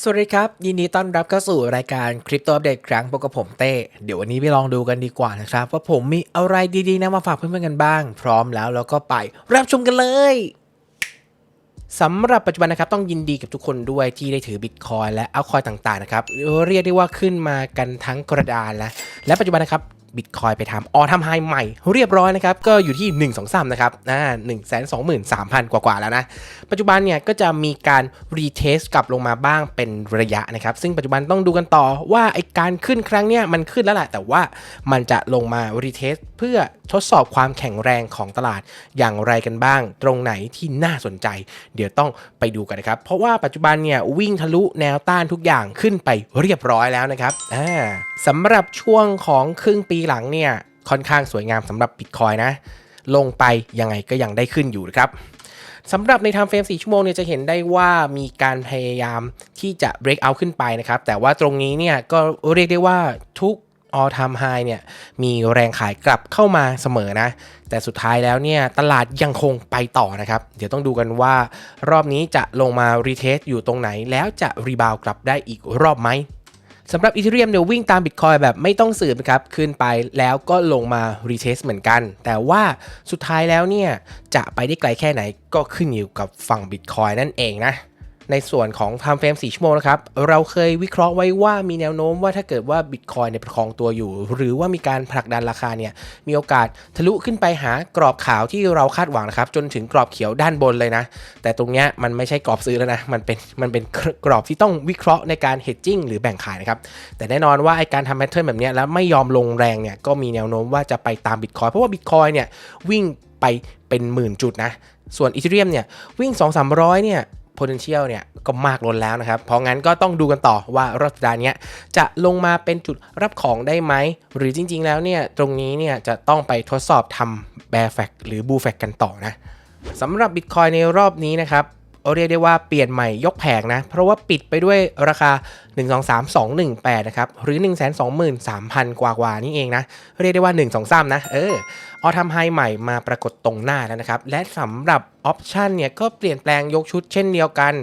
สวัสดีครับ ยินดีต้อนรับเข้าสู่รายการคริปโตอัปเดตครั้งพบกับผมเต้เดี๋ยววันนี้ไปลองดูกันดีกว่านะครับ ว่าผมมีอะไรดีๆนะมาฝากเพื่อนๆกันบ้าง พร้อมแล้วเราก็ไปรับชมกันเลยสำหรับปัจจุบันนะครับต้องยินดีกับทุกคนด้วยที่ได้ถือบิตคอยและเอาคอยต่างๆนะครับเรียกได้ว่าขึ้นมากันทั้งกระดานแล้วและปัจจุบันนะครับ บิตคอยไปทำออทำไฮใหม่เรียบร้อยนะครับ ก็อยู่ที่ 1 2 3 นะครับอ่าหนึ่งแสนสองหมื่นสามพันกว่าๆแล้วนะ ปัจจุบันเนี่ยก็จะมีการรีเทสกลับลงมาบ้างเป็นระยะนะครับ ซึ่งปัจจุบันต้องดูกันต่อว่าไอการขึ้นครั้งเนี้ยมันขึ้นแล้วแหละแต่ว่ามันจะลงมารีเทสเพื่อ ทดสอบความแข็งแรงของตลาดอย่างไรกันบ้าง ตรงไหนที่น่าสนใจ เดี๋ยวต้องไปดูกันนะครับ เพราะว่าปัจจุบันเนี่ยวิ่งทะลุแนวต้านทุกอย่างขึ้นไปเรียบร้อยแล้วนะครับสำหรับช่วงของครึ่งปีหลังเนี่ยค่อนข้างสวยงามสำหรับ Bitcoin นะ ลงไปยังไงก็ยังได้ขึ้นอยู่นะครับสำหรับใน time frame 4ชั่วโมงเนี่ยจะเห็นได้ว่ามีการพยายามที่จะ break out ขึ้นไปนะครับ แต่ว่าตรงนี้เนี่ยก็เรียกได้ว่าทุก all time high เนี่ยมีแรงขายกลับเข้ามาเสมอนะ แต่สุดท้ายแล้วเนี่ยตลาดยังคงไปต่อนะครับ เดี๋ยวต้องดูกันว่ารอบนี้จะลงมา retest อยู่ตรงไหน แล้วจะรีบาวกลับได้อีกรอบไหมสำหรับอีเทเรียมเนี่ยวิ่งตามบิตคอยแบบไม่ต้องสืบนะครับ ขึ้นไปแล้วก็ลงมารีเทสเหมือนกัน แต่ว่าสุดท้ายแล้วเนี่ยจะไปได้ไกลแค่ไหนก็ขึ้นอยู่กับฝั่งบิตคอยนั่นเองนะ ในส่วนของ time frame 4ชั่วโมงนะครับ เราเคยวิเคราะห์ไว้ว่ามีแนวโน้มว่าถ้าเกิดว่า Bitcoin เนี่ยประคองตัวอยู่ หรือว่ามีการผลักดันราคาเนี่ย มีโอกาสทะลุขึ้นไปหากรอบขาวที่เราคาดหวังนะครับ จนถึงกรอบเขียวด้านบนเลยนะ แต่ตรงเนี้ยมันไม่ใช่กรอบซื้อแล้วนะ มันเป็นมันเป็นกรอบที่ต้องวิเคราะห์ในการ hedging หรือแบ่งขายนะครับ แต่แน่นอนว่าไอการทำแพทเทิร์นแบบเนี้ยแล้วไม่ยอมลงแรงเนี่ย ก็มีแนวโน้มว่าจะไปตาม Bitcoin เพราะว่า Bitcoin เนี่ยวิ่งไปเป็นหมื่นจุดนะ ส่วนอีเทเรียมเนี่ยวิ่ง 2 3 0 0เนี่ย potential เนี่ยก็มากล้นแล้วนะครับ เพราะงั้นก็ต้องดูกันต่อว่ารอบสัปดาห์เนี้ยจะลงมาเป็นจุดรับของได้ไหม หรือจริง ๆ แล้วเนี่ยตรงนี้เนี่ยจะต้องไปทดสอบทำ bear fact หรือ bull fact กันต่อนะสำหรับ Bitcoin ในรอบนี้นะครับ เรียกได้ว่าเปลี่ยนใหม่ยกแผงนะ เพราะว่าปิดไปด้วยราคา 123218 นะครับ หรือ 123,000 กว่ากว่านี่เองนะ เรียกได้ว่า 123 นะ เออออทำไฮใหม่มาปรากฏตรงหน้าแล้วนะครับ และสำหรับออปชันเนี่ยก็เปลี่ยนแปลงยกชุดเช่นเดียวกัน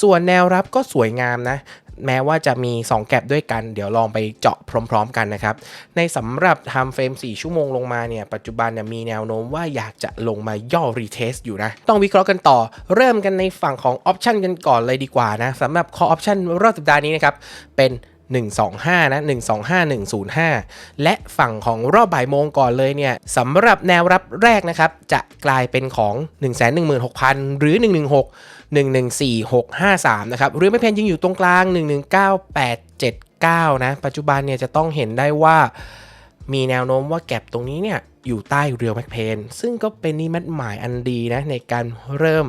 ส่วนแนวรับก็สวยงามนะ แม้ว่าจะมี 2 แก็บด้วยกัน เดี๋ยวลองไปเจาะพร้อม ๆ กันนะครับ ในสำหรับ time frame 4ชั่วโมงลงมาเนี่ย ปัจจุบันเนี่ยมีแนวโน้มว่าอยากจะลงมาย่อ retest อยู่นะ ต้องวิเคราะห์กันต่อ เริ่มกันในฝั่งของ option กันก่อนเลยดีกว่านะสำหรับ call option รอบสัปดาห์นี้นะครับ เป็น125 นะ 125 105 และฝั่งของรอบบ่ายโมงก่อนเลยเนี่ยสำหรับแนวรับแรกนะครับ จะกลายเป็นของ 116,000 หรือ 116 114653 นะครับ หรือไม่เพนยิงอยู่ตรงกลาง 119879 นะ ปัจจุบันเนี่ยจะต้องเห็นได้ว่ามีแนวโน้มว่าแก็บตรงนี้เนี่ยอยู่ใต้เรียวแมกเพนซึ่งก็เป็นนิมิตหมายอันดีนะในการเริ่ม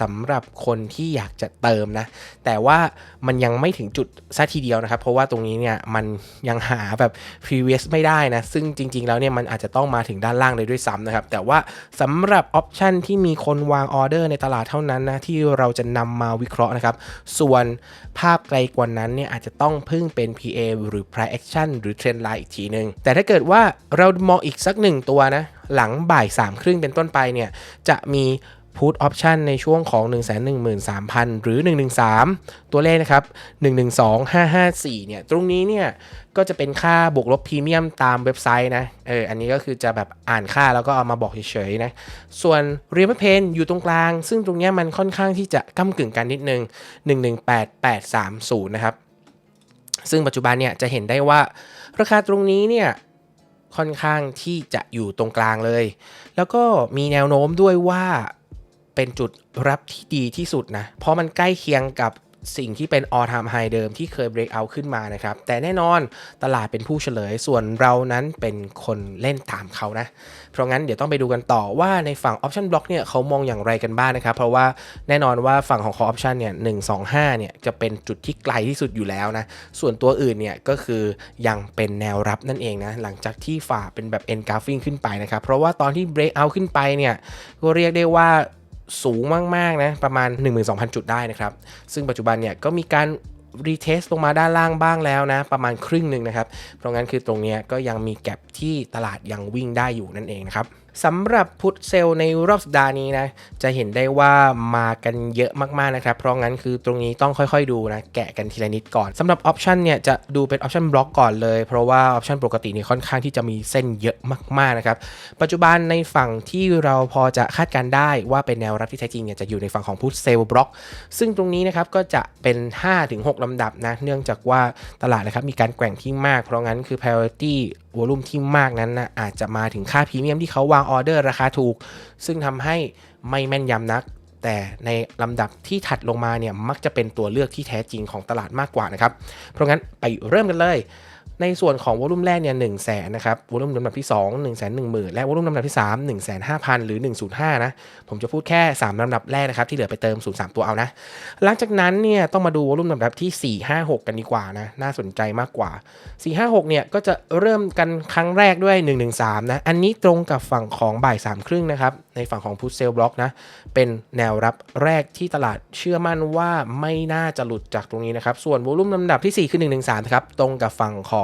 สำหรับคนที่อยากจะเติมนะ แต่ว่ามันยังไม่ถึงจุดซะทีเดียวนะครับ เพราะว่าตรงนี้เนี่ยมันยังหาแบบ previous ไม่ได้นะ ซึ่งจริง ๆ แล้วเนี่ยมันอาจจะต้องมาถึงด้านล่างเลยด้วยซ้ำนะครับ แต่ว่าสำหรับออปชันที่มีคนวางออเดอร์ในตลาดเท่านั้นนะ ที่เราจะนำมาวิเคราะห์นะครับ ส่วนภาพไกลกว่านั้นเนี่ยอาจจะต้องพึ่งเป็น PA หรือ price action หรือ trend line อีกทีนึง แต่ถ้าเกิดว่าเรามองอีกสักหนึ่งตัวนะหลังบ่ายสามครึ่งเป็นต้นไปเนี่ยจะมี Put Option ในช่วงของ 113,000 หรือ 113 ตัวเลขนะครับ 112554 เนี่ย ตรงนี้เนี่ย ก็จะเป็นค่าบวกลบพรีเมียมตามเว็บไซต์นะ เออ อันนี้ก็คือจะแบบอ่านค่าแล้วก็เอามาบอกเฉยๆนะ ส่วนเรีย m เพนอยู่ตรงกลาง ซึ่งตรงเนี้ยมันค่อนข้างที่จะก้ากึ่งกันนิดนึง 118830 นะครับ ซึ่งปัจจุบันเนี่ยจะเห็นได้ว่าราคาตรงนี้เนี่ยค่อนข้างที่จะอยู่ตรงกลางเลย แล้วก็มีแนวโน้มด้วยว่า เป็นจุดรับที่ดีที่สุดนะ เพราะมันใกล้เคียงกับสิ่งที่เป็น all time high เดิมที่เคย break out ขึ้นมานะครับ แต่แน่นอนตลาดเป็นผู้เฉลย ส่วนเรานั้นเป็นคนเล่นตามเขานะ เพราะงั้นเดี๋ยวต้องไปดูกันต่อว่าในฝั่ง option block เนี่ยเขามองอย่างไรกันบ้างนะครับ เพราะว่าแน่นอนว่าฝั่งของ call option เนี่ย125เนี่ยจะเป็นจุดที่ไกลที่สุดอยู่แล้วนะ ส่วนตัวอื่นเนี่ยก็คือยังเป็นแนวรับนั่นเองนะ หลังจากที่ฝ่าเป็นแบบ engulfing ขึ้นไปนะครับ เพราะว่าตอนที่ break out ขึ้นไปเนี่ยก็เรียกได้ว่า สูงมากๆนะประมาณ 12,000 จุดได้นะครับ ซึ่งปัจจุบันเนี่ยก็มีการรีเทสลงมาด้านล่างบ้างแล้วนะ ประมาณครึ่งหนึ่งนะครับ เพราะงั้นคือตรงนี้ก็ยังมีแก็บที่ตลาดยังวิ่งได้อยู่นั่นเองนะครับ สำหรับพุทเซลในรอบสัปดาห์นี้นะ จะเห็นได้ว่ามากันเยอะมากๆนะครับ เพราะงั้นคือตรงนี้ต้องค่อยๆดูนะ แกะกันทีละนิดก่อนสำหรับออปชันเนี่ยจะดูเป็นออปชันบล็อกก่อนเลย เพราะว่าออปชันปกตินี่ค่อนข้างที่จะมีเส้นเยอะมากๆนะครับ ปัจจุบันในฝั่งที่เราพอจะคาดการได้ว่าเป็นแนวรับที่แท้จริงเนี่ยจะอยู่ในฝั่งของพุทเซลบล็อก ซึ่งตรงนี้นะครับก็จะเป็น 5-6ลำดับนะ เนื่องจากว่าตลาดนะครับมีการแกว่งที่มาก เพราะงั้นคือ priority วอลุ่มที่มากนั้นนะอาจจะมาถึงค่าพรีเมียมที่เขาวางออเดอร์ราคาถูก ซึ่งทำให้ไม่แม่นยำนัก แต่ในลำดับที่ถัดลงมาเนี่ยมักจะเป็นตัวเลือกที่แท้จริงของตลาดมากกว่านะครับ เพราะงั้นไปเริ่มกันเลย ในส่วนของวอลุ่มแรกเนี่ยหนึ่งแสนนะครับวอลุ่มลำดับที่2 1 1 0 0 0 0และวอลุ่มลำดับที่3 1 5 0 0 0หรือ105นะ ผมจะพูดแค่3ลำดับแรกนะครับ ที่เหลือไปเติม0 3ตัวเอานะ หลังจากนั้นเนี่ยต้องมาดูวอลุ่มลำดับที่4 5 6กันดีกว่านะ น่าสนใจมากกว่า4 5 6เนี่ยก็จะเริ่มกันครั้งแรกด้วย113นะ อันนี้ตรงกับฝั่งของบ่าย3ครึ่งนะครับ ในฝั่งของพุทเซลบล็อกนะ เป็นแนวรับแรกที่ตลาดเชื่อมั่นว่าไม่น่าจะหลุดจากตรงนี้นะครับ ส่วนวอลุ่มลำดับที่4คือ113ครับตรงกับฝั่งของ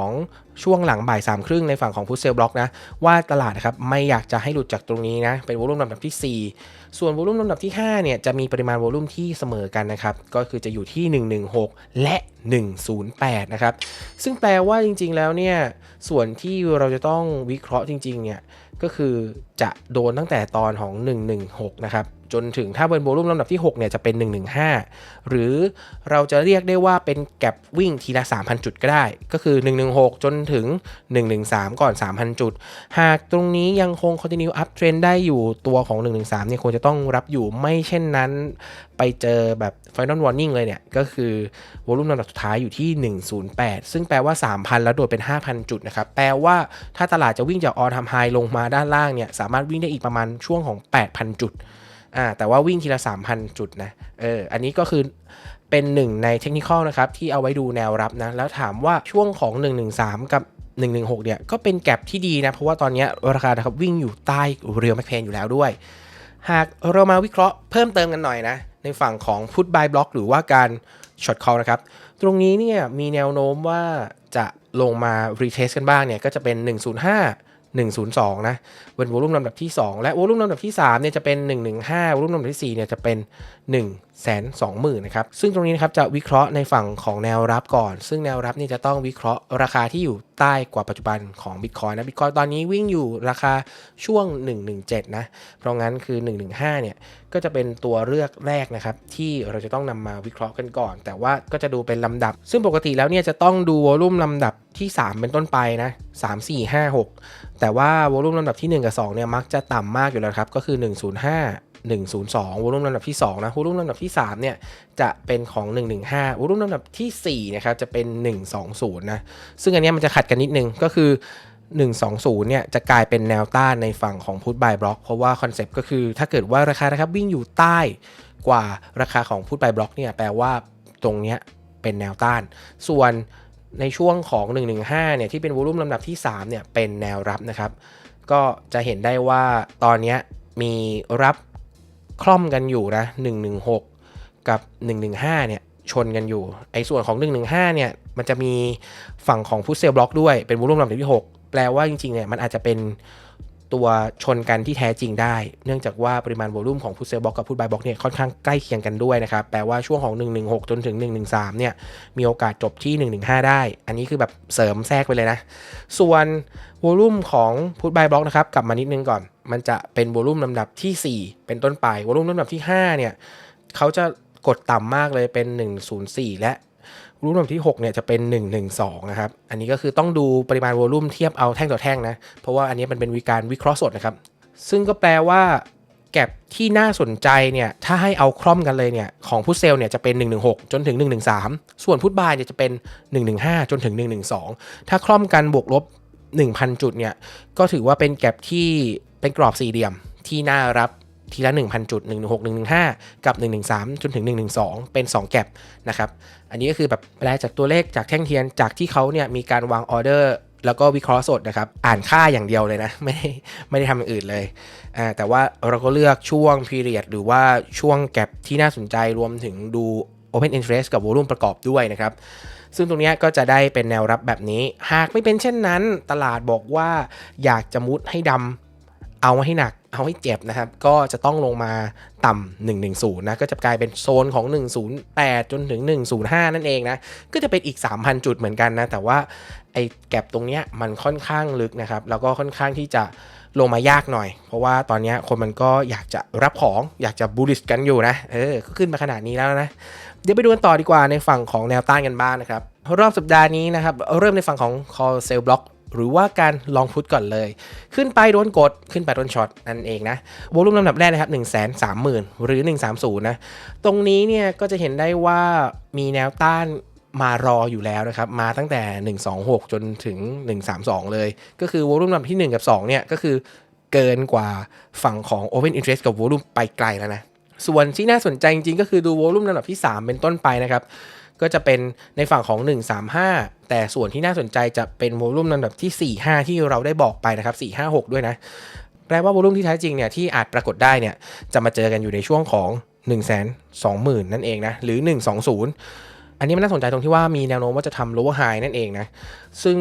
ช่วงหลังบ่ายสามครึ่งในฝั่งของพุทเซลบล็อกนะ ว่าตลาดนะครับไม่อยากจะให้หลุดจากตรงนี้นะ เป็นวอลุ่มลำดับที่ 4 ส่วนวอลุ่มลำดับที่5เนี่ยจะมีปริมาณวอลุ่มที่เสมอกันนะครับ ก็คือจะอยู่ที่ 116 และ 108 นะครับ ซึ่งแปลว่าจริง ๆ แล้วเนี่ย ส่วนที่เราจะต้องวิเคราะห์จริง ๆ เนี่ย ก็คือจะโดนตั้งแต่ตอนของ 116 นะครับ จนถึงถ้าเป็นโวลุ่มลำดับที่ 6 เนี่ยจะเป็น 115 หรือเราจะเรียกได้ว่าเป็นแกลบวิ่งทีละ 3,000 จุดก็ได้ ก็คือ 116 จนถึง 113 ก่อน 3,000 จุด หากตรงนี้ยังคง continue up trend ได้อยู่ตัวของ 113 เนี่ยควรจะต้องรับอยู่ไม่เช่นนั้น ไปเจอแบบ final warning เลยเนี่ย ก็คือวลุ่มลำดับสุดท้ายอยู่ที่ 108 ซึ่งแปลว่า 3,000 แล้วโดดเป็น 5,000 จุดนะครับ แปลว่าถ้าตลาดจะวิ่งจาก all time high ลงมาด้านล่างเนี่ย สามารถวิ่งได้อีกประมาณช่วงของ 8,000 จุด อ่าแต่ว่าวิ่งทีละ 3,000 จุดนะเอออันนี้ก็คือเป็นหนึ่งในเทคนิคนะครับ ที่เอาไว้ดูแนวรับนะ แล้วถามว่าช่วงของ 113 กับ 116 เนี่ย ก็เป็นแก็บที่ดีนะ เพราะว่าตอนนี้ราคานะครับวิ่งอยู่ใต้เรียวแมคเพนอยู่แล้วด้วย หากเรามาวิเคราะห์เพิ่มเติมกันหน่อยนะ ในฝั่งของพุทบายบล็อกหรือว่าการช็อตคอลนะครับ ตรงนี้เนี่ยมีแนวโน้มว่าจะลงมารีเทสกันบ้างเนี่ยก็จะเป็น 105 102 นะเป็นวอลุ่มลำดับที่ 2 และวอลุ่มลำดับที่3เนี่ยจะเป็น 115วอลุ่มลำดับที่4เนี่ยจะเป็น 1 2 0 0 0 0นะครับ ซึ่งตรงนี้นะครับจะวิเคราะห์ในฝั่งของแนวรับก่อน ซึ่งแนวรับนี่จะต้องวิเคราะห์ราคาที่อยู่ใต้กว่าปัจจุบันของ Bitcoin นะ Bitcoin ตอนนี้วิ่งอยู่ราคาช่วง 117 นะ เพราะงั้นคือ 115 เนี่ย ก็จะเป็นตัวเลือกแรกนะครับ ที่เราจะต้องนำมาวิเคราะห์กันก่อน แต่ว่าก็จะดูเป็นลำดับ ซึ่งปกติแล้วเนี่ยจะต้องดูวอลุ่มลำดับที่ 3 เป็นต้นไปนะ3 4 5 6 แต่ว่าวอลุ่มลำดับที่ 1 กับ 2 เนี่ยมักจะต่ำมากอยู่แล้วครับ ก็คือ 105 102วอลุ่มลำดับที่ 2 นะวอลุ่มลำดับที่ 3 เนี่ย จะเป็นของ 115วอลุ่มลำดับทีสี่ 4 นะครับ จะเป็น 120 นะ ซึ่งอันนี้มันจะขัดกันนิดนึง ก็คือ 120 เนี่ย จะกลายเป็นแนวต้านในฝั่งของพุทบายบล็อก เพราะว่าคอนเซปต์ก็คือถ้าเกิดว่าราคานะครับวิ่งอยู่ใต้กว่าราคาของพุทบายบล็อกเนี่ย แปลว่าตรงเนี้ยเป็นแนวต้าน ส่วนในช่วงของ 115 เนี่ย ที่เป็นวอลุ่มลำดับที่ 3 เนี่ย เป็นแนวรับนะครับ ก็จะเห็นได้ว่าตอนนี้มีรับ คล่อมกันอยู่นะ116 กับ 115เนี่ยชนกันอยู่ไอ้ส่วนของ 115เนี่ยมันจะมีฝั่งของฟุตเซลบล็อกด้วยเป็นวอลุ่มลำดับที่ 6 แปลว่าจริงๆเนี่ยมันอาจจะเป็น ตัวชนกันที่แท้จริงได้ เนื่องจากว่าปริมาณโวลุ่มของพุทเซลบ็อกกับพุทบายบล็อกเนี่ยค่อนข้างใกล้เคียงกันด้วยนะครับ แปลว่าช่วงของ 116 จนถึง 113 เนี่ย มีโอกาสจบที่ 115 ได้ อันนี้คือแบบเสริมแทรกไปเลยนะ ส่วนโวลุ่มของพุทบายบล็อกนะครับ กลับมานิดนึงก่อน มันจะเป็นโวลุ่มลำดับทีสี่ 4 เป็นต้นไปโวลุ่มลำดับที่ 5 เนี่ยเขาจะกดต่ำมากเลยเป็น 104 และ วอลุ่มลำดับที่6เนี่ยจะเป็น 112 นะครับ อันนี้ก็คือต้องดูปริมาณวอลุ่มเทียบเอาแท่งต่อแท่งนะ เพราะว่าอันนี้มันเป็นวิการวิเคราะห์สดนะครับ ซึ่งก็แปลว่าแก็บที่น่าสนใจเนี่ย ถ้าให้เอาคล่อมกันเลยเนี่ย ของพุทเซลเนี่ยจะเป็น 116 จนถึง 113 ส่วนพุทบายเนี่ยจะเป็น 115 จนถึง 112 ถ้าคล่อมกันบวกลบ 1,000 จุดเนี่ย ก็ถือว่าเป็นแก็บที่เป็นกรอบสี่เหลี่ยมที่น่ารับ ทีละ 1,000 จุด 116 115 กับ 113 จนถึง 112 เป็น 2 แก็บนะครับ อันนี้ก็คือแบบแปลจากตัวเลขจากแท่งเทียนจากที่เขาเนี่ยมีการวางออเดอร์แล้วก็วิเคราะห์สดนะครับ อ่านค่าอย่างเดียวเลยนะ ไม่ได้ไม่ได้ทำอย่างอื่นเลยอ่าแต่ว่าเราก็เลือกช่วง period หรือว่าช่วงแก็บที่น่าสนใจรวมถึงดู open interest กับ volume ประกอบด้วยนะครับ ซึ่งตรงนี้ก็จะได้เป็นแนวรับแบบนี้ หากไม่เป็นเช่นนั้น ตลาดบอกว่าอยากจะมุดให้ดำเอาให้หนัก เอาให้เจ็บนะครับ ก็จะต้องลงมาต่ำ110 นะ ก็จะกลายเป็นโซนของ 108 จนถึง 105 นั่นเองนะ ก็จะเป็นอีก 3,000 จุดเหมือนกันนะ แต่ว่าไอ้แก็บตรงเนี้ยมันค่อนข้างลึกนะครับ แล้วก็ค่อนข้างที่จะลงมายากหน่อย เพราะว่าตอนเนี้ยคนมันก็อยากจะรับของอยากจะบูลลิชกันอยู่นะ เออ ก็ขึ้นมาขนาดนี้แล้วนะ เดี๋ยวไปดูกันต่อดีกว่าในฝั่งของแนวต้านกันบ้างนะครับ รอบสัปดาห์นี้นะครับ เริ่มในฝั่งของ call sell block หรือว่าการลองพุทก่อนเลย ขึ้นไปโดนกดขึ้นไปโดนช็อตนั่นเองนะโวลุ่มลำดับแรกนะครับ 1 3 0 0 0 0 หรือ 130 นะ ตรงนี้เนี่ยก็จะเห็นได้ว่ามีแนวต้านมารออยู่แล้วนะครับ มาตั้งแต่ 126 จนถึง 132 เลย ก็คือวอลุ่มลำดับที่ 1 กับ 2 เนี่ยก็คือเกินกว่าฝั่งของ Open Interest กับวอลุ่มไปไกลแล้วนะส่วนที่น่าสนใจจริงๆก็คือดูวอลุ่มลำดับที่ 3 เป็นต้นไปนะครับ ก็จะเป็นในฝั่งของ 135 แต่ส่วนที่น่าสนใจจะเป็นวอลุ่มลำดับที่ 45 ที่เราได้บอกไปนะครับ 456 ด้วยนะแปลว่าวอลุ่มที่แท้จริงเนี่ยที่อาจปรากฏได้เนี่ยจะมาเจอกันอยู่ในช่วงของ 1 2 0 0 0 0 นั่นเองนะหรือ 120 อันนี้มันน่าสนใจตรงที่ว่ามีแนวโน้มว่าจะทำ lower high นั่นเองนะซึ่ง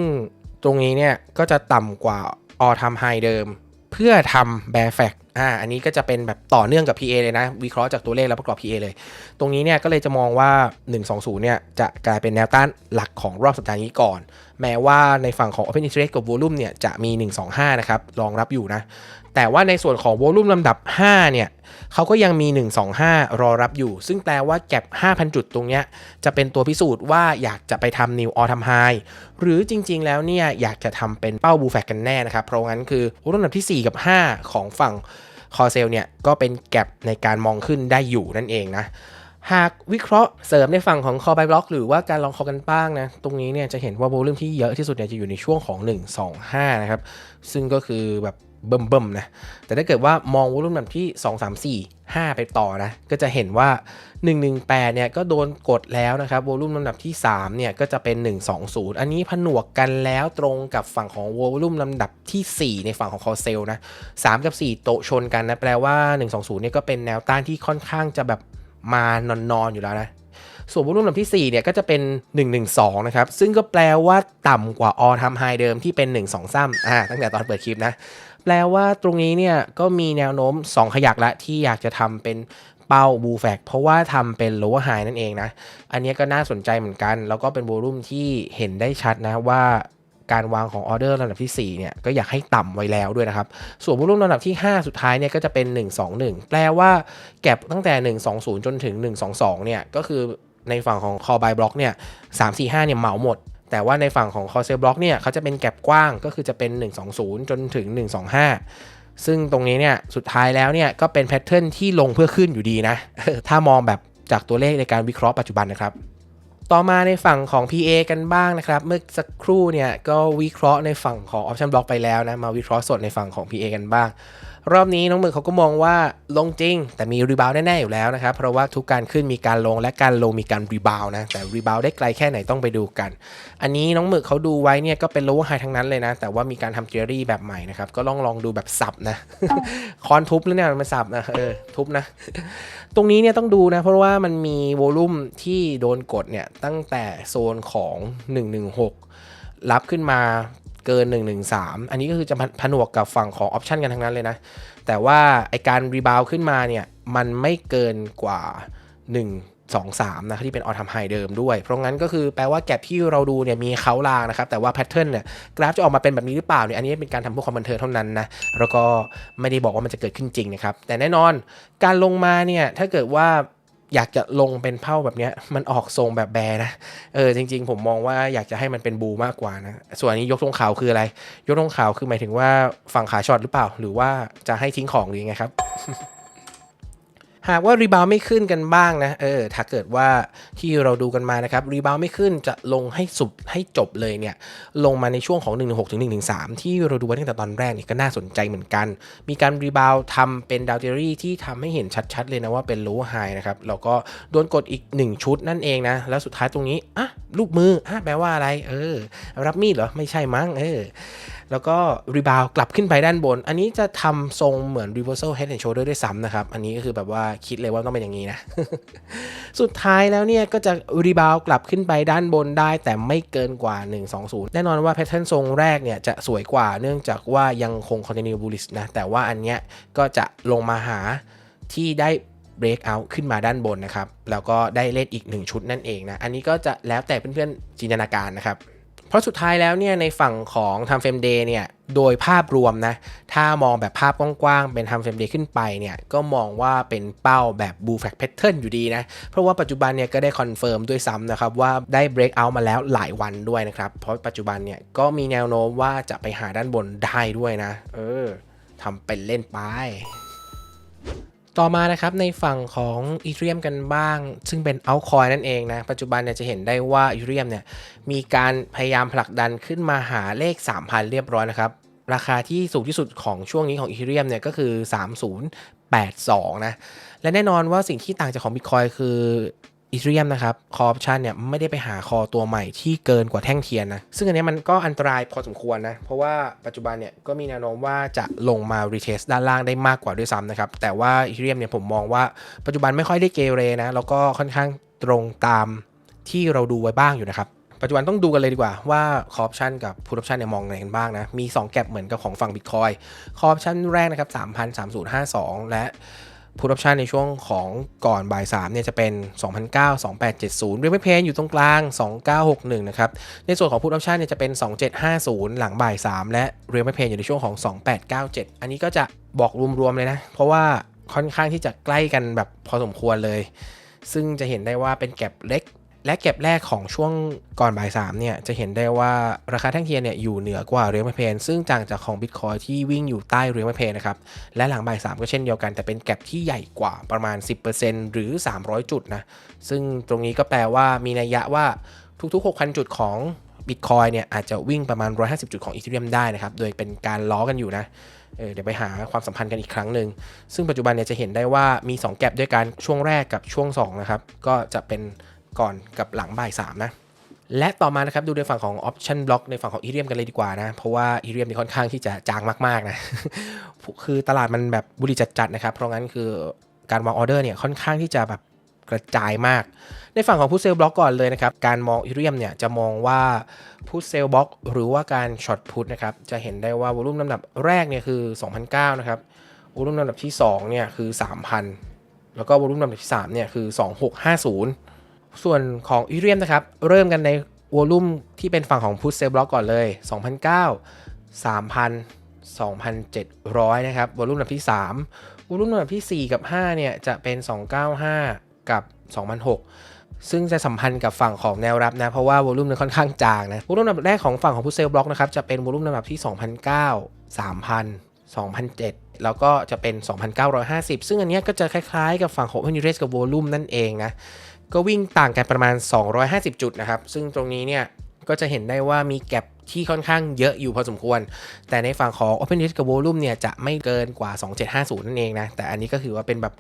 ตรงนี้เนี่ยก็จะต่ำกว่า all time high เดิม เพื่อทำ bear fact อ่าอันนี้ก็จะเป็นแบบต่อเนื่องกับ PA เลยนะ วิเคราะห์จากตัวเลขแล้วประกอบ PA เลย ตรงนี้เนี่ยก็เลยจะมองว่า 120 เนี่ยจะกลายเป็นแนวต้านหลักของรอบสัปดาห์นี้ก่อน แม้ว่าในฝั่งของ Open Interest กับ Volume เนี่ยจะมี 125 นะครับรองรับอยู่นะ แต่ว่าในส่วนของ Volume ลำดับ 5 เนี่ยเขาก็ยังมี 125 รอรับอยู่ ซึ่งแปลว่าแก็บ 5,000 จุดตรงเนี้ยจะเป็นตัวพิสูจน์ว่าอยากจะไปทำ New All Time High หรือจริง ๆ แล้วเนี่ยอยากจะทำเป็นเป้าบูแฟกกันแน่นะครับ เพราะงั้นคือรุ่นลำดับที่ 4 กับ 5 ของฝั่งคอเซลเนี่ยก็เป็นแก็บในการมองขึ้นได้อยู่นั่นเองนะหากวิเคราะห์เสริมในฝั่งของ call by block หรือว่าการลอง call กันบ้างนะ ตรงนี้เนี่ยจะเห็นว่าโวลุ่มที่เยอะที่สุดเนี่ยจะอยู่ในช่วงของ 1 2 5 นะครับ ซึ่งก็คือแบบ เบิ่มๆนะ แต่ถ้าเกิดว่ามองวอลุ่มแบบที่ 2 3 4 5 ไปต่อนะ ก็จะเห็นว่า 118 เนี่ยก็โดนกดแล้วนะครับวอลุ่มลำดับที่ 3 เนี่ยก็จะเป็น 120 อันนี้ผนวกกันแล้วตรงกับฝั่งของวอลุ่มลำดับที่ 4 ในฝั่งของคอเซลนะ 3 กับ 4 โตชนกันนะ แปลว่า 120 เนี่ยก็เป็นแนวต้านที่ค่อนข้างจะแบบมานอนๆอยู่แล้วนะส่วนวอลุ่มลำดับที่ 4 เนี่ยก็จะเป็น 112 นะครับ ซึ่งก็แปลว่าต่ำกว่าออทำไฮเดิมที่เป็น 1 2 3อ่าตั้งแต่ตอนเปิดคลิปนะ แปลว่าตรงนี้เนี่ยก็มีแนวโน้ม 2 ขยักละที่อยากจะทำเป็นเป้าบูแฟกเพราะว่าทำเป็น lower high นั่นเองนะ อันนี้ก็น่าสนใจเหมือนกัน แล้วก็เป็นวอลุ่มที่เห็นได้ชัดนะว่าการวางของออเดอร์ลำดับที่ 4 เนี่ย ก็อยากให้ต่ำไว้แล้วด้วยนะครับ ส่วนวอลุ่มลำดับที่ 5 สุดท้ายเนี่ยก็จะเป็น 121 แปลว่าแก็บตั้งแต่ 120 จนถึง 122 เนี่ย ก็คือในฝั่งของ call by block เนี่ย 3 4 5 เนี่ยเหมาหมด แต่ว่าในฝั่งของ call sell block เนี่ยเขาจะเป็นแก็บกว้างก็คือจะเป็น 120 จนถึง 125 ซึ่งตรงนี้เนี่ยสุดท้ายแล้วเนี่ยก็เป็นแพทเทิร์นที่ลงเพื่อขึ้นอยู่ดีนะ ถ้ามองแบบจากตัวเลขในการวิเคราะห์ปัจจุบันนะครับต่อมาในฝั่งของ PA กันบ้างนะครับ เมื่อสักครู่เนี่ยก็วิเคราะห์ในฝั่งของ Option Block ไปแล้วนะ มาวิเคราะห์สดในฝั่งของ PA กันบ้าง รอบนี้น้องหมึกเขาก็มองว่าลงจริง แต่มีรีบาวแน่ๆอยู่แล้วนะครับ เพราะว่าทุกการขึ้นมีการลงและการลงมีการรีบาวนะ แต่รีบาวได้ไกลแค่ไหนต้องไปดูกัน อันนี้น้องหมึกเขาดูไว้เนี่ยก็เป็น lower high ทั้งนั้นเลยนะ แต่ว่ามีการทำเจอรี่แบบใหม่นะครับ ก็ลองลองดูแบบสับนะ คอนทุบแล้วเนี่ยมันสับนะเออทุบนะ ตรงนี้เนี่ยต้องดูนะ เพราะว่ามันมีโวลูมที่โดนกดเนี่ยตั้งแต่โซนของ 116รับขึ้นมา เกิน 113 อันนี้ก็คือจะผนวกกับฝั่งของออปชันกันทั้งนั้นเลยนะ แต่ว่าไอการรีบาวขึ้นมาเนี่ย มันไม่เกินกว่า 1 2 3 นะที่เป็นออท m มไฮเดิมด้วย เพราะงั้นก็คือแปลว่าแก็บที่เราดูเนี่ยมีเขาลางนะครับ แต่ว่าแพทเทิร์นเนี่ยกราฟจะออกมาเป็นแบบนี้หรือเปล่าเนี่ยอันนี้เป็นการทำเพื่อความบันเทิงเท่านั้นนะ แล้วก็ไม่ได้บอกว่ามันจะเกิดขึ้นจริงนะครับ แต่แน่นอนการลงมาเนี่ยถ้าเกิดว่า อยากจะลงเป็นเผ้าแบบเนี้ยมันออกทรงแบบแบร์นะ เออจริง ๆ ผมมองว่าอยากจะให้มันเป็นบูมากกว่านะ ส่วนนี้ยกธงขาวคืออะไร ยกธงขาวคือหมายถึงว่าฝั่งขาช็อตหรือเปล่า หรือว่าจะให้ทิ้งของหรือยังไงครับ หากว่ารีบาวไม่ขึ้นกันบ้างนะเออถ้าเกิดว่าที่เราดูกันมานะครับรีบาวไม่ขึ้นจะลงให้สุดให้จบเลยเนี่ยลงมาในช่วงของ 116ถึง113 ที่เราดูไว้ตั้งแต่ตอนแรกนี่ก็น่าสนใจเหมือนกัน มีการรีบาวทำเป็นดาวเทอรี่ที่ทำให้เห็นชัดๆเลยนะว่าเป็น low high นะครับแล้วก็โดนกดอีก 1 ชุดนั่นเองนะแล้วสุดท้ายตรงนี้อะลูกมืออะแปลว่าอะไร เออ รับมีดเหรอไม่ใช่มั้งเออ แล้วก็รีบาวกลับขึ้นไปด้านบน อันนี้จะทำทรงเหมือน reversal head and shoulder ด้วยซ้ำนะครับ อันนี้ก็คือแบบว่าคิดเลยว่าต้องเป็นอย่างนี้นะ สุดท้ายแล้วเนี่ยก็จะรีบาวกลับขึ้นไปด้านบนได้ แต่ไม่เกินกว่า 120 แน่นอนว่าแพทเทิร์นทรงแรกเนี่ยจะสวยกว่าเนื่องจากว่ายังคง continue bullish นะ แต่ว่าอันเนี้ยก็จะลงมาหาที่ได้ break out ขึ้นมาด้านบนนะครับ แล้วก็ได้เล่นอีก 1 ชุดนั่นเองนะ อันนี้ก็จะแล้วแต่เพื่อนๆจินตนาการนะครับ เพราะสุดท้ายแล้วเนี่ยในฝั่งของ Time Frame Day เนี่ยโดยภาพรวมนะถ้ามองแบบภาพกว้างๆเป็น Time Frame Day ขึ้นไปเนี่ยก็มองว่าเป็นเป้าแบบ Bull Flag Pattern อยู่ดีนะเพราะว่าปัจจุบันเนี่ยก็ได้คอนเฟิร์มด้วยซ้ำนะครับว่าได้ break out มาแล้วหลายวันด้วยนะครับเพราะปัจจุบันเนี่ยก็มีแนวโน้มว่าจะไปหาด้านบนได้ด้วยนะ เออทำเป็นเล่นไป ต่อมานะครับในฝั่งของอีเทรียมกันบ้าง ซึ่งเป็นเอาคอยนั่นเองนะ ปัจจุบันเนี่ยจะเห็นได้ว่าอีเทรียมเนี่ยมีการพยายามผลักดันขึ้นมาหาเลข 3,000 เรียบร้อยนะครับ ราคาที่สูงที่สุดของช่วงนี้ของอีเทรียมเนี่ยก็คือ 3082 นะ และแน่นอนว่าสิ่งที่ต่างจากของบิตคอยคือ เทรียมนะครับคอร์ปชันเนี่ยไม่ได้ไปหาคอตัวใหม่ที่เกินกว่าแท่งเทียนนะซึ่งอันนี้มันก็อันตรายพอสมควรนะ เพราะว่าปัจจุบันเนี่ยก็มีแนวโน้มว่าจะลงมารีเทสด้านล่างได้มากกว่าด้วยซ้ำนะครับ แต่ว่าอีเทรียมเนี่ยผมมองว่าปัจจุบันไม่ค่อยได้เกเรนะ แล้วก็ค่อนข้างตรงตามที่เราดูไว้บ้างอยู่นะครับปัจจุบันต้องดูกันเลยดีกว่าว่าคอร์ปชันกับพุทอปชันเนี่ยมองอะไรกันบ้างนะ มี 2 แก็บเหมือนกับของฝั่ง Bitcoin คอร์ปชันแรกนะครับ 3,3052 และ พุทออปชันในช่วงของก่อนบ่าย3เนี่ยจะเป็น 2009 2870เรียกไม่เพนอยู่ตรงกลาง 2961 นะครับ ในส่วนของพุทออปชันเนี่ยจะเป็น 2750 หลังบ่าย 3 และเรียกไม่เพนอยู่ในช่วงของ 2897 อันนี้ก็จะบอกรวมๆเลยนะ เพราะว่าค่อนข้างที่จะใกล้กันแบบพอสมควรเลย ซึ่งจะเห็นได้ว่าเป็นแก็บเล็ก และเก็บแรกของช่วงก่อนบ่าย3เนี่ยจะเห็นได้ว่าราคาแท่งเทียนเนี่ยอยู่เหนือกว่าเรียลไมเพนซึ่งต่างจากของ Bitcoin ที่วิ่งอยู่ใต้เรียลไมเพนนะครับและหลังบ่าย3ก็เช่นเดียวกันแต่เป็นแก็บที่ใหญ่กว่าประมาณ 10%หรือ 300 จุดนะซึ่งตรงนี้ก็แปลว่ามีนัยยะว่าทุกๆ 6,000 จุดของ Bitcoin เนี่ยอาจจะวิ่งประมาณ 150 จุดของ Ethereum ได้นะครับโดยเป็นการล้อกันอยู่นะเเดี๋ยวไปหาความสัมพันธ์กันอีกครั้งหนึ่ง ซึ่งปัจจุบันเนี่ยจะเห็นได้ว่ามี 2 แก็บด้วยกันช่วงแรกกับช่วง2นะครับ ก็จะเป็น ก่อนกับหลังบ่าย3นะและต่อมานะครับดูในฝั่งของ option block ในฝั่งของ Ethereum กันเลยดีกว่านะ เพราะว่า Ethereum นี่ค่อนข้างที่จะจางมากๆนะคือตลาดมันแบบบุรีจัดๆนะครับ เพราะงั้นคือการวางออเดอร์เนี่ยค่อนข้างที่จะแบบกระจายมาก ในฝั่งของพุทเซลบล็อกก่อนเลยนะครับ การมองอีเรียมเนี่ยจะมองว่าพุทเซลบล็อกหรือว่าการช็อตพุทนะครับ จะเห็นได้ว่าวอลุ่มลำดับแรกเนี่ยคือ2009นะครับวอลุ่มลำดับที่2เนี่ยคือ 3,000 แล้วก็วอลุ่มลำดับที่3เนี่ยคือ 2650 ส่วนของอีเรียมนะครับ เริ่มกันในวอลุ่มที่เป็นฝั่งของพุทเซลบล็อกก่อนเลย 2009 3,000 2,700 นะครับ วอลุ่มลำดับที่ 3 วอลุ่มลำดับที่ 4 กับ 5 เนี่ย จะเป็น 295 กับ 2006 ซึ่งจะสัมพันธ์กับฝั่งของแนวรับนะ เพราะว่าวอลุ่มเนี่ยค่อนข้างจางนะ วอลุ่มลำดับแรกของฝั่งของพุทเซลบล็อกนะครับ จะเป็นวอลุ่มลำดับที่ 2,009 3,000 2,007 แล้วก็จะเป็น 2,950 ซึ่งอันนี้ก็จะคล้ายๆ กับฝั่งของ u n i r e s กับวอลุ่มนั่นเองนะ ก็วิ่งต่างกันประมาณ 250 จุดนะครับ ซึ่งตรงนี้เนี่ยก็จะเห็นได้ว่ามีแก็บที่ค่อนข้างเยอะอยู่พอสมควร แต่ในฝั่งของ Open Interest กับ Volume เนี่ยจะไม่เกินกว่า 2750 นั่นเองนะ แต่อันนี้ก็คือว่าเป็นแบบ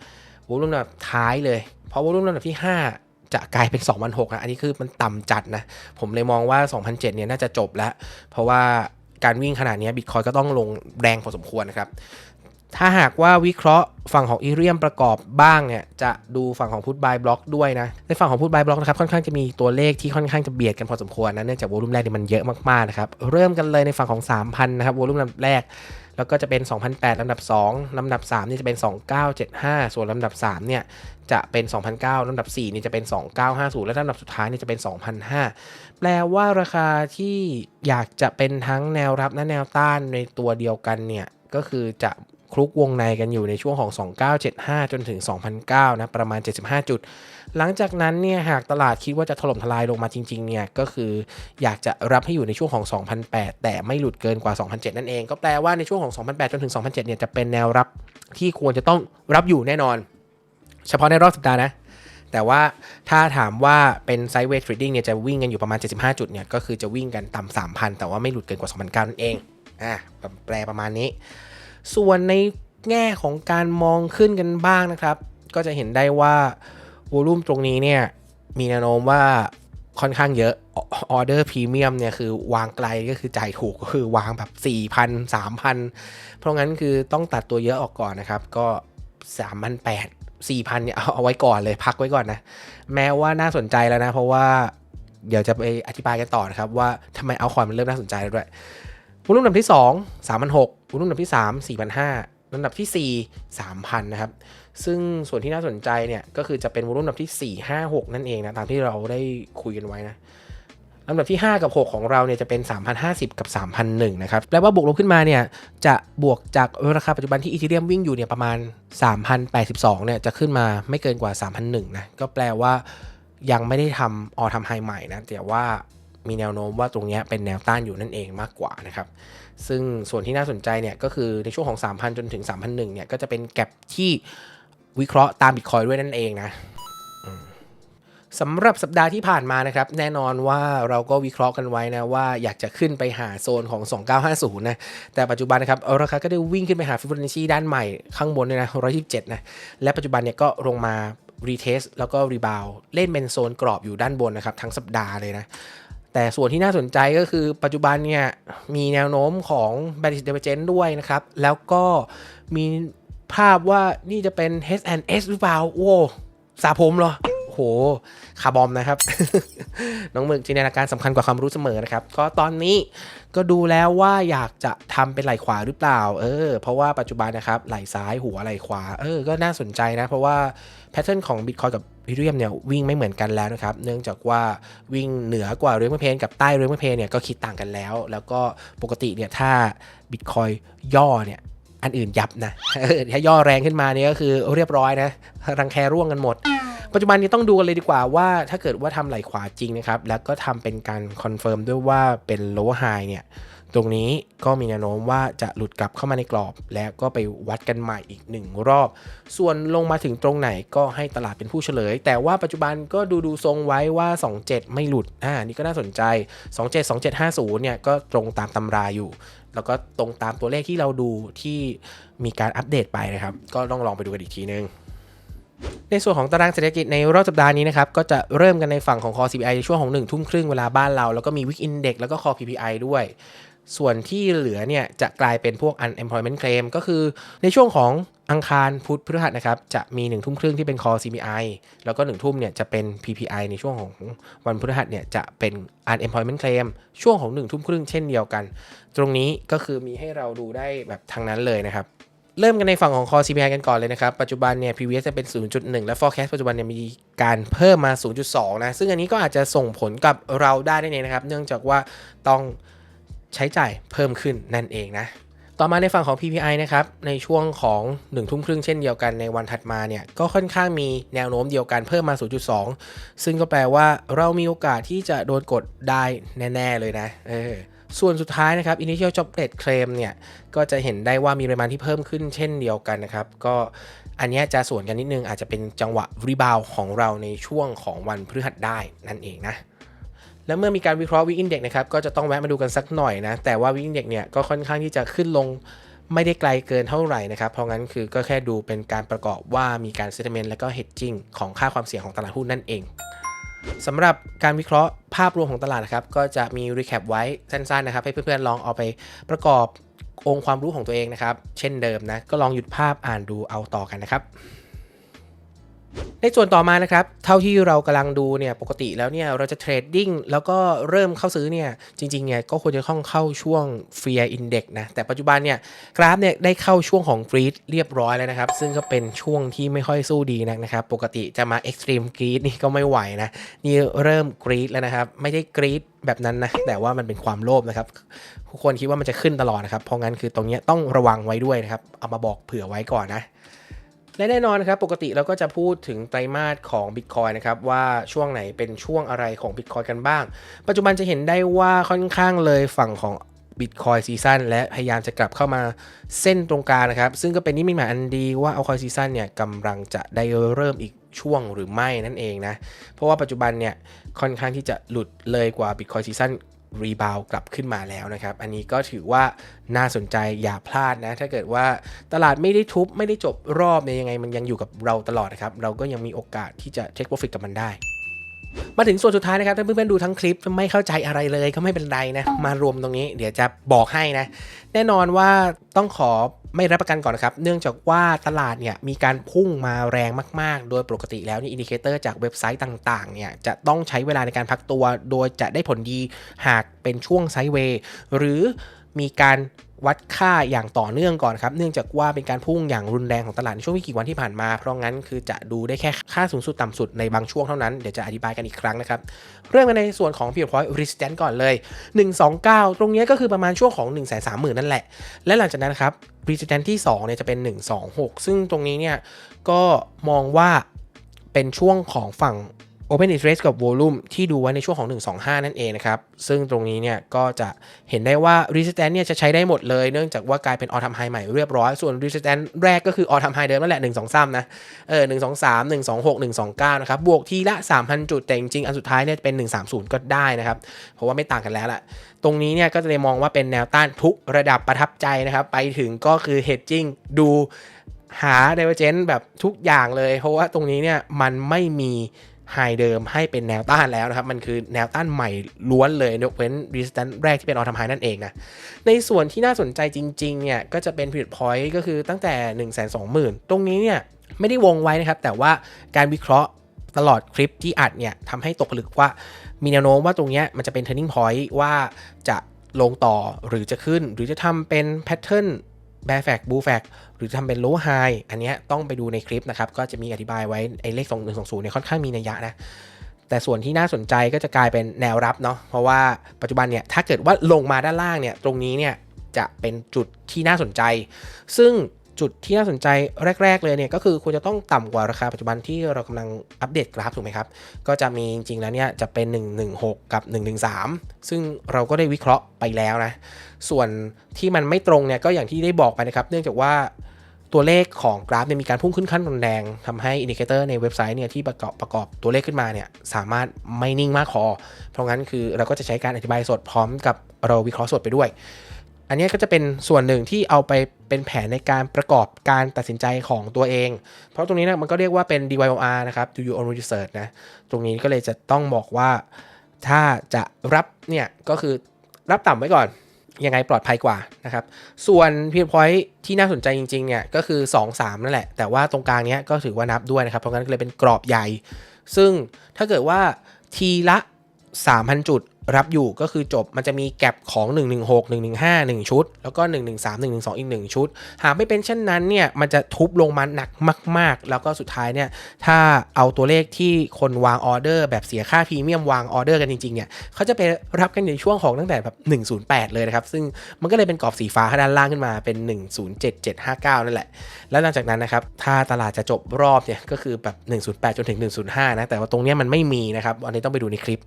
Volume แบบท้ายเลย เพราะ Volume ลำดับที่ 5 จะกลายเป็น 2,006นะอันนี้คือมันต่ำจัดนะ ผมเลยมองว่า 2,007 เนี่ยน่าจะจบแล้ว เพราะว่าการวิ่งขนาดนี้บิตคอยก็ต้องลงแรงพอสมควรนะครับ ถ้าหากว่าวิเคราะห์ฝั่งของอีเรียมประกอบบ้างเนี่ยจะดูฝั่งของพุทบายบล็อกด้วยนะ ในฝั่งของพุทบายบล็อกนะครับค่อนข้างจะมีตัวเลขที่ค่อนข้างจะเบียดกันพอสมควรนะเนื่องจากวอลุ่มแรกนี่มันเยอะมากๆนะครับเริ่มกันเลยในฝั่งของ 3,000 นะครับวอลุ่มลำแรก แล้วก็จะเป็น 2,008ลำดับ 2ลำดับ 3 นี่จะเป็น 2975 ส่วนลำดับ 3 เนี่ยจะเป็น 2,009ลำดับ 4 นี่จะเป็น 2950 และลำดับสุดท้ายนี่จะเป็น 2,005แปลว่าราคาที่อยากจะเป็นทั้งแนวรับและแนวต้านในตัวเดียวกันเนี่ยก็คือจะ คลุกวงในกันอยู่ในช่วงของ 2975 จนถึง 2009 นะ ประมาณ 75 จุด หลังจากนั้นเนี่ยหากตลาดคิดว่าจะถล่มทลายลงมาจริงๆเนี่ยก็คืออยากจะรับให้อยู่ในช่วงของ 2008 แต่ไม่หลุดเกินกว่า 2007 นั่นเอง ก็แปลว่าในช่วงของ 2008 จนถึง 2007 เนี่ยจะเป็นแนวรับที่ควรจะต้องรับอยู่แน่นอน เฉพาะในรอบสัปดาห์นะแต่ว่าถ้าถามว่าเป็นไซด์เวทเทรดดิ้งเนี่ยจะวิ่งกันอยู่ประมาณ 75 จุดเนี่ยก็คือจะวิ่งกันต่ำ3,000 แต่ว่าไม่หลุดเกินกว่า 2,900 นั่นเองอะแปลประมาณนี้ ส่วนในแง่ของการมองขึ้นกันบ้างนะครับ ก็จะเห็นได้ว่าวอลุ่มตรงนี้เนี่ยมีแนวโน้มว่าค่อนข้างเยอะออเดอร์พรีเมียมเนี่ยคือวางไกลก็คือจ่ายถูกก็คือวางแบบ 4,000 3,000 เพราะงั้นคือต้องตัดตัวเยอะออกก่อนนะครับ ก็ 3,800 4,000เนี่ยเอาเอาไว้ก่อนเลยพักไว้ก่อนนะ แม้ว่าน่าสนใจแล้วนะ เพราะว่าเดี๋ยวจะไปอธิบายกันต่อนะครับ ว่าทำไมเอาคอยมันเริ่มน่าสนใจแล้วด้วย วอลุ่มลำดับที่ 2 3,600วอลุ่มลำดับที่ 3 4,500ลำดับที่ 4 3,000 นะครับ ซึ่งส่วนที่น่าสนใจเนี่ยก็คือจะเป็นวอลุ่มลำดับที่ 4 5 6 นั่นเองนะตามที่เราได้คุยกันไว้นะลำดับที่ 5 กับ 6 ของเราเนี่ยจะเป็น 3,050 กับ 3,001 นะครับ แปลว่าบวกลบขึ้นมาเนี่ยจะบวกจากราคาปัจจุบันที่อีเทเรียมวิ่งอยู่เนี่ยประมาณ 3,082 เนี่ยจะขึ้นมาไม่เกินกว่า 3,001 นะ ก็แปลว่ายังไม่ได้ทำออทำไฮใหม่นะ แต่ว่า มีแนวโน้มว่าตรงนี้เป็นแนวต้านอยู่นั่นเองมากกว่านะครับ ซึ่งส่วนที่น่าสนใจเนี่ยก็คือในช่วงของ 3,000 จนถึง 3,001เนี่ยก็จะเป็นแก็บที่วิเคราะห์ตามบิตคอยด้วยนั่นเองนะสำหรับสัปดาห์ที่ผ่านมานะครับ แน่นอนว่าเราก็วิเคราะห์กันไว้นะว่าอยากจะขึ้นไปหาโซนของ 2950 นะ แต่ปัจจุบันนะครับราคาก็ได้วิ่งขึ้นไปหาฟิบ o นัชชีด้านใหม่ข้างบนเนี่ยนะ127 นะ และปัจจุบันเนี่ยก็ลงมารีเทสแล้วก็รีบาวเล่นเป็นโซนกรอบอยู่ด้านบนนะครับ ทั้งสัปดาห์เลยนะ แต่ส่วนที่น่าสนใจก็คือปัจจุบันเนี่ยมีแนวโน้มของ b a r i s d i v e r g e n c e ด้วยนะครับ แล้วก็มีภาพว่านี่จะเป็น H&S หรือเปล่า โอ้สาผมเหรอ โหคาร์บอมนะครับ น้องหมึกจินตนาการสำคัญกว่าความรู้เสมอนะครับ ก็ตอนนี้ก็ดูแล้วว่าอยากจะทำเป็นไหลขวาหรือเปล่า เออ เพราะว่าปัจจุบันนะครับไหลซ้ายหัวไหลขวา เออ ก็น่าสนใจนะ เพราะว่าแพทเทิร์นของ Bitcoin กับ Ethereum เนี่ยวิ่งไม่เหมือนกันแล้วนะครับ เนื่องจากว่าวิ่งเหนือกว่าเรื่องเพนกับใต้เรื่องเพนเนี่ยก็คิดต่างกันแล้ว แล้วก็ปกติเนี่ยถ้า Bitcoin ย่อเนี่ยอันอื่นยับนะถ้าย่อแรงขึ้นมาเนี่ยก็คือเรียบร้อยนะ รังแคร่วงกันหมด ปัจจุบันนี้ต้องดูกันเลยดีกว่าว่า ถ้าเกิดว่าทำไหล่ขวาจริงนะครับ แล้วก็ทำเป็นการคอนเฟิร์มด้วยว่าเป็น low high เนี่ยตรงนี้ก็มีแนวโน้มว่าจะหลุดกลับเข้ามาในกรอบ แล้วก็ไปวัดกันใหม่อีกหนึ่งรอบ ส่วนลงมาถึงตรงไหนก็ให้ตลาดเป็นผู้เฉลย แต่ว่าปัจจุบันก็ดูดูทรงไว้ว่า 27 ไม่หลุดอ่านี่ก็น่าสนใจ 27 2750 เนี่ยก็ตรงตามตำราอยู่ แล้วก็ตรงตามตัวเลขที่เราดูที่มีการอัปเดตไปนะครับ ก็ต้องลองไปดูกันอีกทีนึง ในส่วนของตารางเศรษฐกิจในรอบสัปดาห์นี้นะครับก็จะเริ่มกันในฝั่งของ Core CPI ในช่วงของ1ทุ่มครึ่งเวลาบ้านเรา แล้วก็มี Week Index แล้วก็ Core PPI ด้วย ส่วนที่เหลือเนี่ยจะกลายเป็นพวก unemployment claim ก็คือในช่วงของอังคารพุธพฤหัสนะครับจะมี1ทุ่มครึ่งที่เป็น core CPI แล้วก็1ทุ่มเนี่ยจะเป็น PPI ในช่วงของวันพฤหัสเนี่ยจะเป็น unemployment claim ช่วงของ1ทุ่มครึ่งเช่นเดียวกัน ตรงนี้ก็คือมีให้เราดูได้แบบทางนั้นเลยนะครับ เริ่มกันในฝั่งของ Core CPI กันก่อนเลยนะครับ ปัจจุบันเนี่ย P. V. S. จะเป็น 0.1 และ forecast ปัจจุบันเนี่ยมีการเพิ่มมา 0.2 นะ ซึ่งอันนี้ก็อาจจะส่งผลกับเราได้นั่นเองนะครับ เนื่องจากว่าต้องใช้จ่ายเพิ่มขึ้นนั่นเองนะ ต่อมาในฝั่งของ PPI นะครับ ในช่วงของ1ทุ่มครึ่งเช่นเดียวกันในวันถัดมาเนี่ย ก็ค่อนข้างมีแนวโน้มเดียวกันเพิ่มมา 0.2 ซึ่งก็แปลว่าเรามีโอกาสที่จะโดนกดได้แน่ ๆ เลยนะ เออ ส่วนสุดท้ายนะครับ Initial Job Rate Claim เนี่ยก็จะเห็นได้ว่ามีปริมาณที่เพิ่มขึ้นเช่นเดียวกันนะครับ ก็อันนี้จะส่วนกันนิดนึงอาจจะเป็นจังหวะรีบาวของเราในช่วงของวันพฤหัสได้นั่นเองนะแล้วเมื่อมีการวิเคราะห์วิกอินเด็กนะครับก็จะต้องแวะมาดูกันสักหน่อยนะ แต่ว่าวิกอินเด็กเนี่ยก็ค่อนข้างที่จะขึ้นลงไม่ได้ไกลเกินเท่าไหร่นะครับ เพราะงั้นคือก็แค่ดูเป็นการประกอบว่ามีการเซ t เมนต์และก็ hedging ของค่าความเสี่ยงของตลาดหุ้นนั่นเอง สำหรับการวิเคราะห์ภาพรวมของตลาดนะครับ ก็จะมีรีแคปไว้สั้นๆนะครับ ให้เพื่อนๆลองเอาไปประกอบองค์ความรู้ของตัวเองนะครับ เช่นเดิมนะ ก็ลองหยุดภาพอ่านดูเอาต่อกันนะครับ ในส่วนต่อมานะครับ เท่าที่เรากำลังดูเนี่ยปกติแล้วเนี่ยเราจะเทรดดิ้งแล้วก็เริ่มเข้าซื้อเนี่ยจริงๆเนี่ยก็ควรจะต้องเข้าช่วง Fear Index นะ แต่ปัจจุบันเนี่ยกราฟเนี่ยได้เข้าช่วงของ Greed เรียบร้อยแล้วนะครับ ซึ่งก็เป็นช่วงที่ไม่ค่อยสู้ดีนักนะครับ ปกติจะมา Extreme Greed นี่ก็ไม่ไหวนะ นี่เริ่ม Greed แล้วนะครับ ไม่ได้ Greed แบบนั้นนะแต่ว่ามันเป็นความโลภนะครับทุกคนคิดว่ามันจะขึ้นตลอดนะครับเพราะงั้นคือตรงนี้ต้องระวังไว้ด้วยนะครับเอามาบอกเผื่อไว้ก่อนนะ และแน่นอนนะครับ ปกติเราก็จะพูดถึงไตรมาสของ Bitcoin นะครับ ว่าช่วงไหนเป็นช่วงอะไรของ Bitcoin กันบ้าง ปัจจุบันจะเห็นได้ว่าค่อนข้างเลยฝั่งของ Bitcoin ซีซันและพยายามจะกลับเข้ามาเส้นตรงกลางนะครับ ซึ่งก็เป็นนิมิตหมายอันดีว่าเอาคอยซีซันเนี่ยกำลังจะได้เริ่มอีกช่วงหรือไม่นั่นเองนะ เพราะว่าปัจจุบันเนี่ยค่อนข้างที่จะหลุดเลยกว่า Bitcoin ซีซัน รีบาวกลับขึ้นมาแล้วนะครับ อันนี้ก็ถือว่าน่าสนใจอย่าพลาดนะ ถ้าเกิดว่าตลาดไม่ได้ทุบไม่ได้จบรอบเนี่ยยังไงมันยังอยู่กับเราตลอดนะครับ เราก็ยังมีโอกาสที่จะเทคโปรฟิตกับมันได้มาถึงส่วนสุดท้ายนะครับ ถ้าเพื่อนๆดูทั้งคลิปไม่เข้าใจอะไรเลยก็ไม่เป็นไรนะ มารวมตรงนี้เดี๋ยวจะบอกให้นะ แน่นอนว่าต้องขอ ไม่รับประกันก่อนนะครับ เนื่องจากว่าตลาดเนี่ยมีการพุ่งมาแรงมาก ๆ โดยปกติแล้วนี่อินดิเคเตอร์จากเว็บไซต์ต่าง ๆ เนี่ยจะต้องใช้เวลาในการพักตัว โดยจะได้ผลดีหากเป็นช่วงไซด์เวย์หรือมีการ วัดค่าอย่างต่อเนื่องก่อนครับ เนื่องจากว่าเป็นการพุ่งอย่างรุนแรงของตลาดในช่วงไม่กี่วันที่ผ่านมา เพราะงั้นคือจะดูได้แค่ค่าสูงสุดต่ำสุดในบางช่วงเท่านั้น เดี๋ยวจะอธิบายกันอีกครั้งนะครับ เริ่มกันในส่วนของ Pivot Point Resistance ก่อนเลย 129 ตรงนี้ก็คือประมาณช่วงของ 1 3 0 0 0 0 นั่นแหละ และหลังจากนั้นครับ Resistance ที่2เนี่ยจะเป็น 126 ซึ่งตรงนี้เนี่ยก็มองว่าเป็นช่วงของฝั่ง Open Interest กับ Volume ที่ดูไว้ในช่วงของ 125 นั่นเองนะครับ ซึ่งตรงนี้เนี่ยก็จะเห็นได้ว่า Resistance เนี่ยจะใช้ได้หมดเลย เนื่องจากว่ากลายเป็น All Time High ใหม่เรียบร้อย ส่วน Resistance แรกก็คือ All Time High เดิมนั่นแหละ 1 2 3 นะ เออ 1 2 3 1 2 6 1 2 9 นะครับ บวกทีละ 3,000 จุด แต่จริงๆ อันสุดท้ายเนี่ยเป็น 130 ก็ได้นะครับ เพราะว่าไม่ต่างกันแล้วล่ะ ตรงนี้เนี่ยก็จะได้มองว่าเป็นแนวต้านทุกระดับประทับใจนะครับ ไปถึงก็คือ hedging ดูหา divergence แบบทุกอย่างเลย เพราะว่าตรงนี้เนี่ยมันไม่มี ไฮเดิมให้เป็นแนวต้านแล้วนะครับ มันคือแนวต้านใหม่ล้วนเลยยกเว้น resistance แรกที่เป็น all time high นั่นเองนะ ในส่วนที่น่าสนใจจริงๆเนี่ยก็จะเป็น pivot point ก็คือตั้งแต่ 1 2 0 0 0 0 ตรงนี้เนี่ยไม่ได้วงไว้นะครับ แต่ว่าการวิเคราะห์ตลอดคลิปที่อัดเนี่ยทำให้ตกผลึกว่ามีแนวโน้มว่าตรงเนี้ยมันจะเป็น turning point ว่าจะลงต่อหรือจะขึ้นหรือจะทำเป็น แบแฟกบูแฟกหรือทำเป็นโลไฮอันนี้ต้องไปดูในคลิปนะครับ ก็จะมีอธิบายไว้ไอ้เลข2 1 2 0เนี่ยค่อนข้างมีนัยยะนะแต่ส่วนที่น่าสนใจก็จะกลายเป็นแนวรับเนาะเพราะว่าปัจจุบันเนี่ยถ้าเกิดว่าลงมาด้านล่างเนี่ยตรงนี้เนี่ยจะเป็นจุดที่น่าสนใจ ซึ่ง จุดที่น่าสนใจแรก ๆ เลยเนี่ยก็คือควรจะต้องต่ำกว่าราคาปัจจุบันที่เรากำลังอัปเดตกราฟถูกไหมครับ ก็จะมีจริงๆแล้วเนี่ยจะเป็น 116 กับ 113 ซึ่งเราก็ได้วิเคราะห์ไปแล้วนะ ส่วนที่มันไม่ตรงเนี่ยก็อย่างที่ได้บอกไปนะครับ เนื่องจากว่าตัวเลขของกราฟเนี่ยมีการพุ่งขึ้นขั้นรุนแรงทำให้อินดิเคเตอร์ในเว็บไซต์เนี่ยที่ประกอบประกอบตัวเลขขึ้นมาเนี่ยสามารถไม่นิ่งมากพอเพราะงั้นคือเราก็จะใช้การอธิบายสดพร้อมกับเราวิเคราะห์สดไปด้วย อันนี้ก็จะเป็นส่วนหนึ่งที่เอาไปเป็นแผนในการประกอบการตัดสินใจของตัวเอง เพราะตรงนี้นะมันก็เรียกว่าเป็น DYOR นะครับ Do Your Own Research นะ ตรงนี้ก็เลยจะต้องบอกว่าถ้าจะรับเนี่ยก็คือรับต่ำไว้ก่อน ยังไงปลอดภัยกว่านะครับ ส่วนพีพอยที่น่าสนใจจริงๆเนี่ยก็คือ 2 3 นั่นแหละ แต่ว่าตรงกลางเนี้ยก็ถือว่านับด้วยนะครับ เพราะงั้นก็เลยเป็นกรอบใหญ่ ซึ่งถ้าเกิดว่าทีละ 3,000 จุด รับอยู่ก็คือจบมันจะมีแก็บของ 116 115 1 ชุด แล้วก็ 113 112 อีก 1 ชุด หากไม่เป็นเช่นนั้นเนี่ยมันจะทุบลงมาหนักมาก ๆ แล้วก็สุดท้ายเนี่ยถ้าเอาตัวเลขที่คนวางออเดอร์ แบบเสียค่าพรีเมียมวางออเดอร์กันจริง ๆ เนี่ยเขาจะไปรับกันในช่วงของตั้งแต่แบบ 108 เลยนะครับ ซึ่งมันก็เลยเป็นกรอบสีฟ้าด้านล่างขึ้นมาเป็น 107759 นั่นแหละ แล้วหลังจากนั้นนะครับถ้าตลาดจะจบรอบเนี่ยก็คือแบบ 108 จนถึง 105 นะแต่ว่าตรงเนี้ยมันไม่มีนะครับอันนี้ต้องไปดูในคลิป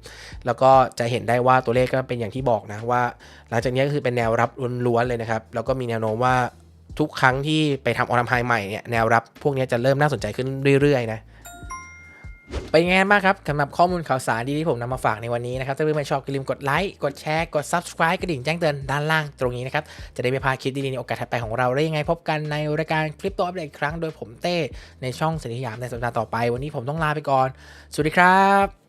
แล้วก็จะเห็นได้ว่าตัวเลขก็เป็นอย่างที่บอกนะว่า หลังจากนี้ก็คือเป็นแนวรับล้วนๆเลยนะครับ แล้วก็มีแนวโน้มว่าทุกครั้งที่ไปทำออทามไฮใหม่เนี่ยแนวรับพวกนี้จะเริ่มน่าสนใจขึ้นเรื่อยๆนะเป็นไงบ้างครับสำหรับข้อมูลข่าวสารดีที่ผมนำมาฝากในวันนี้นะครับ ถ้าเพื่อนๆชอบอย่าลืมกดไลค์ กดแชร์ กด subscribe กระดิ่งแจ้งเตือนด้านล่างตรงนี้นะครับ จะได้ไม่พลาดคลิปดีๆในโอกาสถัดไปของเราได้ยังไงพบกันในรายการคลิปตัวอัปเดตครั้งโดยผมเต้ในช่องสัญญามในสัปดาห์ต่อไป วันนี้ผมต้องลาไปก่อน สวัสดีครับ